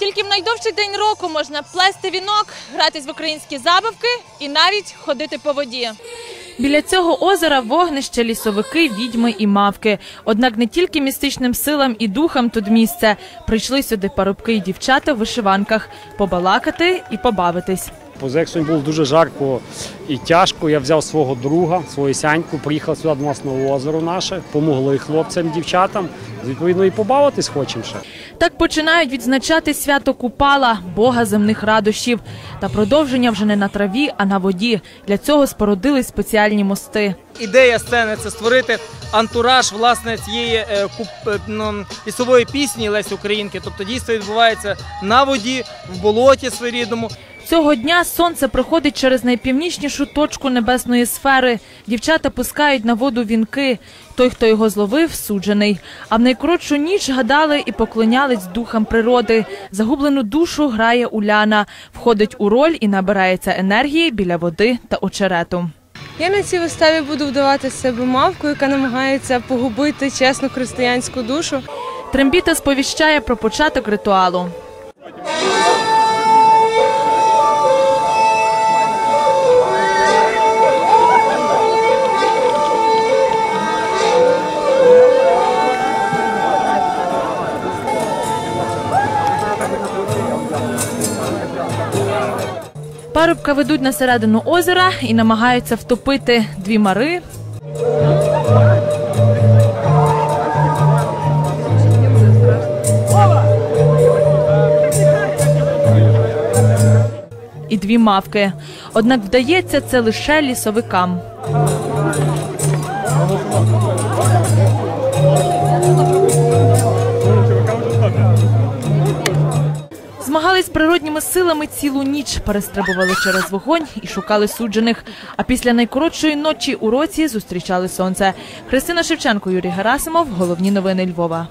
Тільки в найдовший день року можна плести вінок, гратись в українські забавки і навіть ходити по воді. Біля цього озера вогнище, лісовики, відьми і мавки. Однак не тільки містичним силам і духам тут місце. Прийшли сюди парубки і дівчата в вишиванках побалакати і побавитись. Як сьогодні було дуже жарко і тяжко. Я взяв свого друга, свою сяньку, приїхав сюди до нас на озеро наше, помогли хлопцям, дівчатам. Відповідно, і побавитись хочемо ще. Так починають відзначати свято Купала, бога земних радощів. Та продовження вже не на траві, а на воді. Для цього спорудили спеціальні мости. Ідея сцени це створити антураж власне цієї е, е, ну, лісової пісні Лесі Українки. Тобто дійство відбувається на воді, в болоті своєрідному. Цього дня сонце проходить через найпівнічнішу точку небесної сфери. Дівчата пускають на воду вінки. Той, хто його зловив, суджений. А в найкоротшу ніч гадали і поклонялись духам природи. Загублену душу грає Уляна, входить у роль і набирається енергії біля води та очерету. Я на цій виставі буду вдавати з себе мавку, яка намагається погубити чесну християнську душу. Трембіта сповіщає про початок ритуалу. Парубка ведуть на середину озера і намагаються втопити дві мари. і дві мавки. Однак вдається це лише лісовикам. Змагались природніми силами цілу ніч, перестрибували через вогонь і шукали суджених. А після найкоротшої ночі у році зустрічали сонце. Христина Шевченко, Юрій Герасимов. Головні новини Львова.